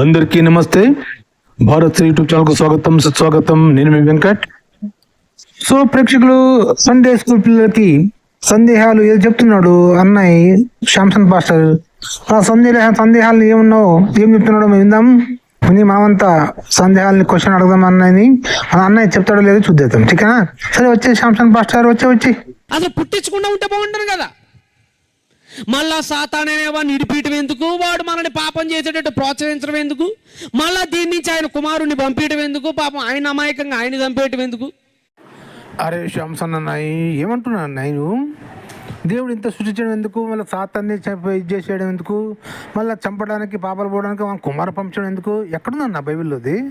అందరికీ నమస్తే. భారత్ యూట్యూబ్ ఛానల్కు స్వాగతం సుస్వాగతం. నేను మీ వెంకట్. సో ప్రేక్షకులు సండే స్కూల్ పిల్లలకి సందేహాలు ఏదో చెప్తున్నాడు? అన్నయ్య శాంసన్ పాస్టర్ ఆ సందేహ సందేహాలు ఏమున్నావో ఏం చెప్తున్నాడో మేము విందాం. విని మనమంతా సందేహాలని క్వశ్చన్ అడగదాం అన్నయ్యని. ఆ అన్నయ్య చెప్తాడో లేదో చూద్దాం. సరే వచ్చే శాంసన్ పాస్టర్ వచ్చే వచ్చి. అసలు పుట్టించకుండా ఉంటే బాగుంటుంది కదా. మళ్ళా సాతానేవాడిని ఇడిపీయటం ఎందుకు? వాడు మనల్ని పాపం చేసేటట్టు ప్రోత్సహించడం ఎందుకు? మళ్ళా దీని నుంచి ఆయన కుమారుణ్ణి పంపించడం ఎందుకు? పాపం ఆయన అమాయకంగా ఆయన చంపేయటం ఎందుకు? అరే శాంసన్ అన్నయ్య ఏమంటున్నా నేను దేవుడు ఇంత సృష్టించడం ఎందుకు? మళ్ళీ సాతాన్ని చంప- ఇది చేసేయడం ఎందుకు? మళ్ళీ చంపడానికి పాపలు పోవడానికి మన కుమార పంపించడం ఎందుకు? ఎక్కడుందన్న బైబిల్లోది?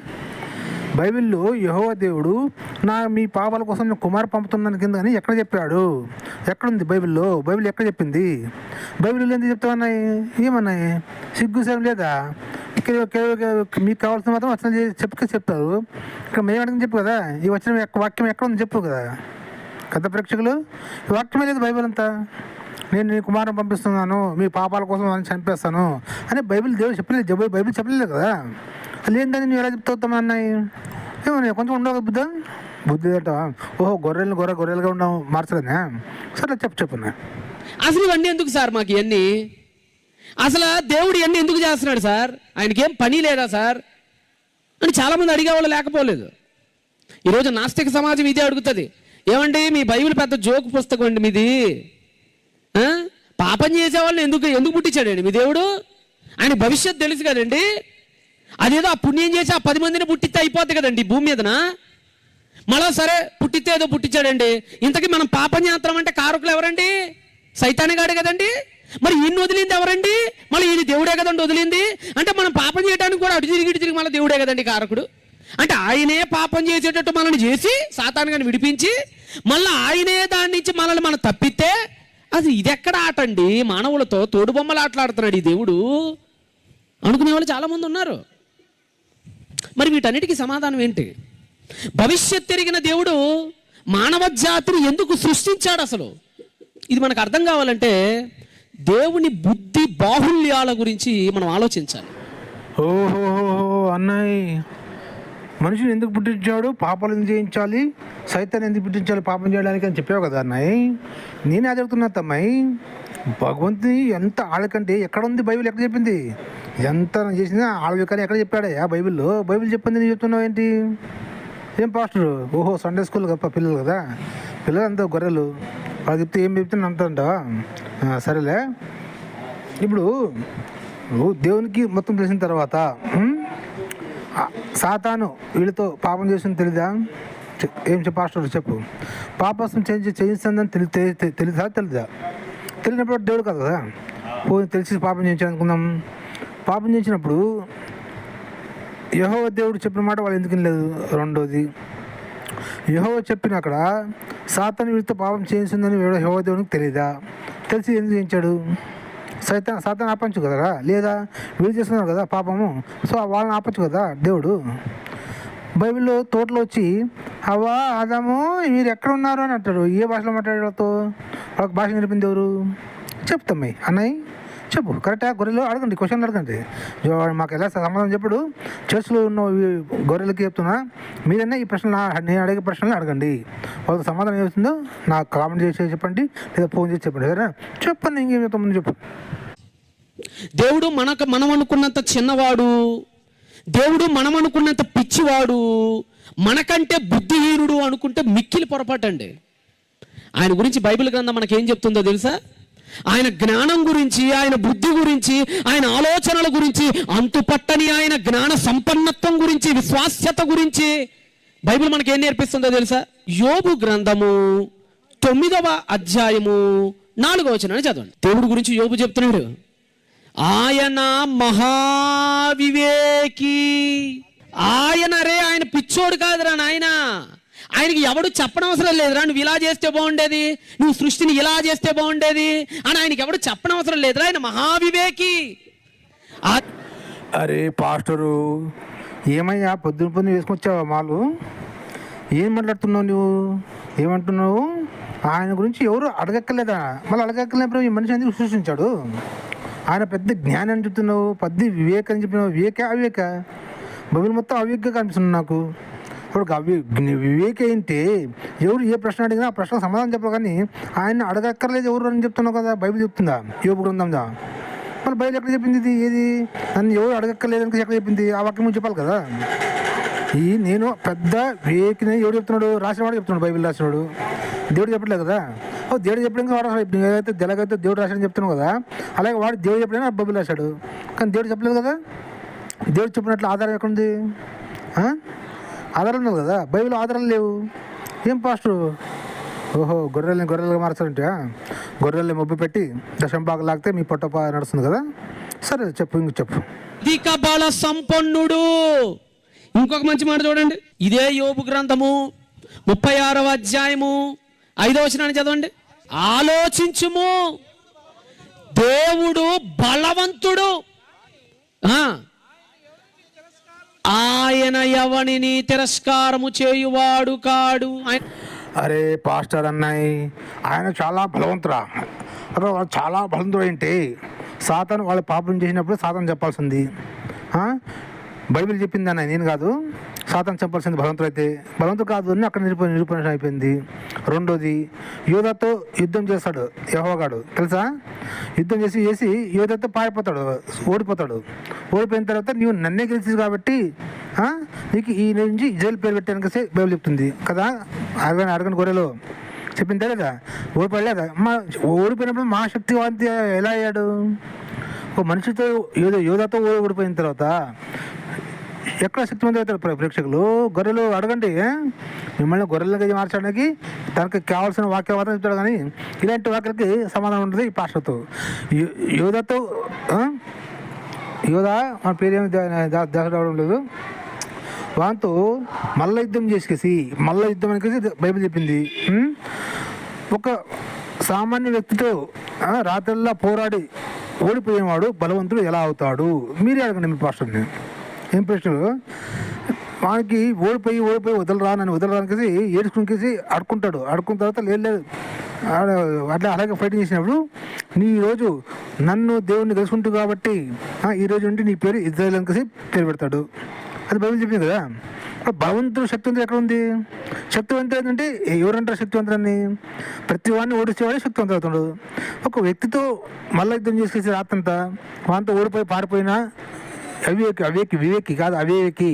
బైబిల్లో యహోవ దేవుడు నా మీ పాపాల కోసం నేను కుమార్ పంపుతున్నాను కింద అని ఎక్కడ చెప్పాడు? ఎక్కడుంది బైబిల్లో? బైబిల్ ఎక్కడ చెప్పింది? బైబిల్లో ఎందుకు చెప్తామన్నాయి ఏమన్నాయి సిగ్గుసేం లేదా? మీకు కావాల్సిన మాత్రం వచ్చిన చెప్పి చెప్తారు. ఇక్కడ మేము అడిగిన చెప్పు కదా. ఈ వచ్చిన వాక్యం ఎక్కడ ఉంది చెప్పు కదా. కథ ప్రేక్షకులు ఈ వాక్యమే లేదు బైబిల్ అంతా. నేను నీ కుమారం పంపిస్తున్నాను మీ పాపాల కోసం చంపేస్తాను అని బైబిల్ దేవుడు చెప్పలేదు. బైబిల్ చెప్పలేదు కదా. లేదని నువ్వు ఎలా చెప్తావు అన్నాయి ఏమన్నా కొంచెం ఉండవు బుద్ధ? బుద్ధి అంటావా ఓహో గొర్రెలు గొర్రె గొర్రెలుగా ఉండవు మార్చలేదా? సరే చెప్పు చెప్పున్నా అసలు ఇవన్నీ ఎందుకు సార్ మాకు ఇవన్నీ? అసలు దేవుడు ఇవన్నీ ఎందుకు చేస్తున్నాడు సార్? ఆయనకి ఏం పని లేదా సార్? అని చాలామంది అడిగేవాళ్ళు లేకపోలేదు. ఈరోజు నాస్తిక సమాజం ఇదే అడుగుతుంది. ఏమండి మీ బైబిల్ పెద్ద జోకు పుస్తకం అండి మీది? పాపం చేసేవాళ్ళని ఎందుకు ఎందుకు పుట్టించాడండి మీ దేవుడు? ఆయన భవిష్యత్తు తెలుసు కదండి. అదేదో ఆ పుణ్యం చేసి ఆ పది మందిని పుట్టిస్తే అయిపోద్ది కదండి భూమి మీదన? మళ్ళా సరే పుట్టిస్తే ఏదో పుట్టించాడండి. ఇంతకీ మనం పాపం చేస్తాం అంటే కారకులు ఎవరండి? సైతానగాడు కదండి? మరి ఈయన వదిలింది ఎవరండి? మళ్ళీ ఈయన దేవుడే కదండి వదిలింది? అంటే మనం పాపం చేయడానికి కూడా అటు తిరిగి ఇటు తిరిగి మళ్ళీ దేవుడే కదండి కారకుడు. అంటే ఆయనే పాపం చేసేటట్టు మనల్ని చేసి సాతానుగాని విడిపించి మళ్ళీ ఆయనే దాని నుంచి మనల్ని మనం తప్పితే అది ఇదెక్కడ ఆట అండి? మానవులతో తోడు బొమ్మలు ఆటలాడుతున్నాడు ఈ దేవుడు. అనుకునే వాళ్ళు చాలామంది ఉన్నారు. మరి వీటన్నిటికీ సమాధానం ఏంటి? భవిష్యత్ తిరిగిన దేవుడు మానవ జాతిని ఎందుకు సృష్టించాడు అసలు? ఇది మనకు అర్థం కావాలంటే దేవుని బుద్ధి బాహుల్యాల గురించి మనం ఆలోచించాలి. ఓహో అన్నయ్య. మనిషిని ఎందుకు పుట్టించాడు? పాపాలు ఎందుకు చేయించాలి సైతాన్ని ఎందుకు పుట్టించాలి? పాపం చేయడానికి అని చెప్పావు కదా అన్నయ్య. నేనే అడుగుతున్నా తమ్మాయి భగవంతుని ఎంత ఆడకంటే ఎక్కడ ఉంది బైబిల్? ఎక్కడ చెప్పింది? ఎంత చేసినా ఆళ్ళ కానీ ఎక్కడ చెప్పాడే? ఆ బైబిల్లో? బైబిల్ చెప్పింది నేను చెప్తున్నావు ఏంటి? ఏం పాస్టర్? ఓహో సండే స్కూల్ గప్ప పిల్లలు కదా? పిల్లలు అంతా గొర్రెలు. వాళ్ళు చెప్తే ఏం చెప్తే అంటావా సరేలే. ఇప్పుడు దేవునికి మొత్తం తెలిసిన తర్వాత సాతాను వీళ్ళతో పాపం చేసిన తెలీదా? ఏం చెప్పు పాస్టర్ చెప్పు. పాపం చేంజ్ చేయిస్తుందని తెలి తెలుసా తెలీదా? తెలియనప్పుడు దేవుడు కదా పోయి తెలిసి పాపం చేయించాలనుకుందాం. పాపం చేసినప్పుడు యహో దేవుడు చెప్పిన మాట వాళ్ళు ఎందుకు లేదు రెండోది యహో చెప్పిన అక్కడ సాతాను వీడితో పాపం చేసిందని యహో దేవునికి తెలియదా తెలిసి ఎందుకు చేయించాడు? సైతాన్ సాతాన్ ఆపచ్చు కదా లేదా వీళ్ళు చేస్తున్నారు కదా పాపము? సో వాళ్ళని ఆపచ్చు కదా దేవుడు? బైబిల్లో తోటలో వచ్చి అవ్వా ఆదాము మీరు ఎక్కడ ఉన్నారు? అని అంటారు ఏ భాషలో మాట్లాడే వాళ్ళతో? వాళ్ళకి భాష నేర్పింది ఎవరు? చెప్తామ్మాయి అన్నయ్య? చెప్పు కరెక్టా గొర్రెలు అడగండి క్వశ్చన్ అడగండి. మాకు ఎలా సమాధానం చెప్పుడు? చర్చ్లో ఉన్న గొర్రెలకి చెప్తున్నా మీరన్నా ఈ ప్రశ్నలు నా- నేను అడిగే ప్రశ్నలు అడగండి. వాళ్ళకి సమాధానం ఏమవుతుందో నాకు కామెంట్ చేసి చెప్పండి లేదా ఫోన్ చేసి చెప్పండి సరే చెప్పండి ఇంకేం చెప్తామని చెప్పు. దేవుడు మనకు మనం అనుకున్నంత చిన్నవాడు. దేవుడు మనం అనుకున్నంత పిచ్చివాడు. మనకంటే బుద్ధిహీనుడు అనుకుంటే మిక్కిలి పొరపాటు అండి ఆయన గురించి బైబిల్ గ్రంథం మనకేం చెప్తుందో తెలుసా? ఆయన జ్ఞానం గురించి ఆయన బుద్ధి గురించి ఆయన ఆలోచనల గురించి అంతుపట్టని ఆయన జ్ఞాన సంపన్నత్వం గురించి విశ్వాస్యత గురించి బైబిల్ మనకేం నేర్పిస్తుందో తెలుసా? యోబు గ్రంథము తొమ్మిదవ అధ్యాయము నాలుగవ వచనాన్ని చదవండి. దేవుడి గురించి యోబు చెప్తున్నాడు. ఆయన మహావివేకి ఆయన రే ఆయన పిచ్చోడు కాదురా నాయనా. ఆయనకి ఎవడు చెప్పనవసరం లేదురా నువ్వు ఇలా చేస్తే బాగుండేది నువ్వు సృష్టిని ఇలా చేస్తే బాగుండేది అని ఆయనకి ఎవడు చెప్పనవసరం లేదురా ఆయన మహావివేకి. అరే పాస్టరు ఏమయ్యా పొద్దున పొద్దున వేసుకొచ్చావా మాలు? ఏం మాట్లాడుతున్నావు నువ్వు? ఏమంటున్నావు? ఆయన గురించి ఎవరు అడగక్కర్లేదా? మళ్ళీ అడగక్కర్లేనప్పుడు ఈ మనిషి ఎందుకు సృష్టించాడు ఆయన పెద్ద జ్ఞానం అని చెప్తున్నావు పెద్ద వివేక అని చెప్పినావు వివేక అవివేక. బబుల్ మొత్తం అవివేక కనిపిస్తుంది నాకు. ఇప్పుడు అవి వివేక ఏంటి? ఎవరు ఏ ప్రశ్న అడిగినా ఆ ప్రశ్నకు సమాధానం చెప్పరు కానీ ఆయన అడగక్కర్లేదు ఎవరు అని చెప్తున్నావు కదా? బైబిల్ చెప్తుందా? యోపు గ్రంథందా? మరి బైబిల్ ఎక్కడ చెప్పింది ఇది? ఏది? నన్ను ఎవరు అడగక్కర్లేదు అని ఎక్కడ చెప్పింది? ఆ వాక్యం ముందు చెప్పాలి కదా? ఈ నేను పెద్ద వివేకిని ఎవడు చెప్తున్నాడు? రాసిన వాడు చెప్తున్నాడు బైబిల్ రాసినాడు. దేవుడు చెప్పట్లేదు కదా? ఓ దేవుడు చెప్పడం వాడు రాసాడు ఏదైతే జలగైతే దేవుడు రాశాడని చెప్తున్నావు కదా? అలాగే వాడు దేవుడు చెప్పడానికి బైబిల్ రాశాడు. కానీ దేవుడు చెప్పలేదు కదా? దేవుడు చెప్పినట్లు ఆధారం ఎక్కడుంది? ఆ? ఆధారం ఉంది కదా? బైబిల్ ఆధారాలు లేవు. ఏం పాస్టర్? ఓహో గొర్రెల్ని గొర్రెలుగా మార్చాలంటే గొర్రెల్ని మొబ్బు పెట్టి దశం లాగితే మీ పొట్ట నడుస్తుంది కదా? సరే చెప్పు ఇంక చెప్పు. అధిక బల సంపన్నుడు. ఇంకొక మంచి మాట చూడండి. ఇదే యోపు గ్రంథము. ముప్పై ఆరవ అధ్యాయము. ఐదవ వచనాన్ని చదవండి. ఆలోచించుము. దేవుడు బలవంతుడు. ఆ. ఆయన ఎవనిని తిరస్కారము చేయువాడు కాడు. అరే పాస్టర్ అన్నాయి ఆయన చాలా బలవంతురా. అరే చాలా బలవంతుడు ఏంటి? సాతాను వాళ్ళు పాపం చేసినప్పుడు సాతాను చెప్పాల్సింది. ఆ? బైబిల్ చెప్పింది అన్న నేను కాదు. సాతాను చెప్పాల్సింది బలవంతుడు అయితే. బలవంతుడు కాదు అని అక్కడ నిరూపణ నిరూపణ అయిపోయింది. రెండోది యోధాతో యుద్ధం చేస్తాడు యహోగాడు తెలుసా? యుద్ధం చేసి చేసి యోధాతో పారిపోతాడు ఓడిపోతాడు. ఓడిపోయిన తర్వాత నీవు నన్నే గెలిచి కాబట్టి నీకు ఈ నుంచి జైలు పేరు పెట్టాను కలిసి బైబిల్ చెప్తుంది. కదా? అడగని అడగని గొర్రెలో. చెప్పింది కదా ఓడిపోయలేదా మా ఓడిపోయినప్పుడు మా శక్తివంతి ఎలా అయ్యాడు? ఒక మనిషితో యోధ యోధతో ఓడిపోయిన తర్వాత ఎక్కడ శక్తివంతులు అవుతారు ప్రేక్షకులు? గొర్రెలు అడగండి మిమ్మల్ని గొర్రెలుగా మార్చడానికి తనకు కావాల్సిన వాక్య మాత్రం చెప్తాడు కానీ ఇలాంటి వాక్యాలకి సమాధానం ఉంటుంది ఈ పాస్టర్తో యోధతో యోధ మన పేరేమి దాచడం అవడం లేదు. వాంతో మల్ల యుద్ధం చేసేసి మల్ల యుద్ధం అనేసి బైబిల్ చెప్పింది. ఒక సామాన్య వ్యక్తితో రాత్రిలా పోరాడి ఓడిపోయినవాడు బలవంతుడు ఎలా అవుతాడు? మీరే అడగండి మీ పాస్టర్ని ఏం ప్రశ్నలు వానికి ఓడిపోయి ఓడిపోయి వదలరా నన్ను వదలరానికేసి ఏడుచుకునికేసి అడుకుంటాడు అడుకున్న తర్వాత లేదు లేదు అట్లా అలాగే ఫైటింగ్ చేసినప్పుడు నీ ఈరోజు నన్ను దేవుణ్ణి తెలుసుకుంటూ కాబట్టి ఈ రోజు నుండి నీ పేరు ఇజ్రాయల్ అనేసి పేరు పెడతాడు. అది బైబిల్ చెప్పింది కదా? భగవంతుడు శక్తివంతుడు ఎక్కడ ఉంది శక్తివంతుడు ఏంటంటే ఎవరంటారు శక్తివంతుడని? ప్రతి వాడిని ఓడిచేవాడే శక్తివంతుడు అవుతాడు. ఒక వ్యక్తితో మల్ల యుద్ధం చేసుకేసి రాత్రంతా వాంతో ఓడిపోయి పారిపోయినా అవివేకి అవివేకి వివేకి కాదు అవేకి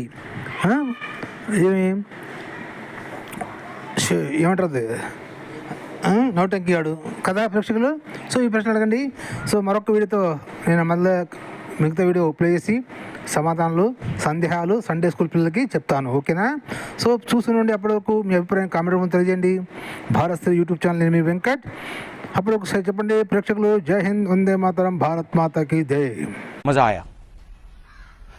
ఏమి? నోటంకి వాడు కదా ప్రేక్షకులు? సో ఈ ప్రశ్న అడగండి. సో మరొక వీడియోతో నేను మళ్ళీ మిగతా వీడియో ప్లే చేసి సమాధానాలు సందేహాలు సండే స్కూల్ పిల్లలకి చెప్తాను. ఓకేనా? సో చూస్తుండండి అప్పటివరకు మీ అభిప్రాయం కామెంట్ రూమ్ తెలియజేయండి. భారత్ యూట్యూబ్ ఛానల్ నేను మీ వెంకట్. అప్పుడు ఒకసారి చెప్పండి ప్రేక్షకులు. జై హింద్ వందే మాతరం భారత్ మాతకి జై. మజా ఆయా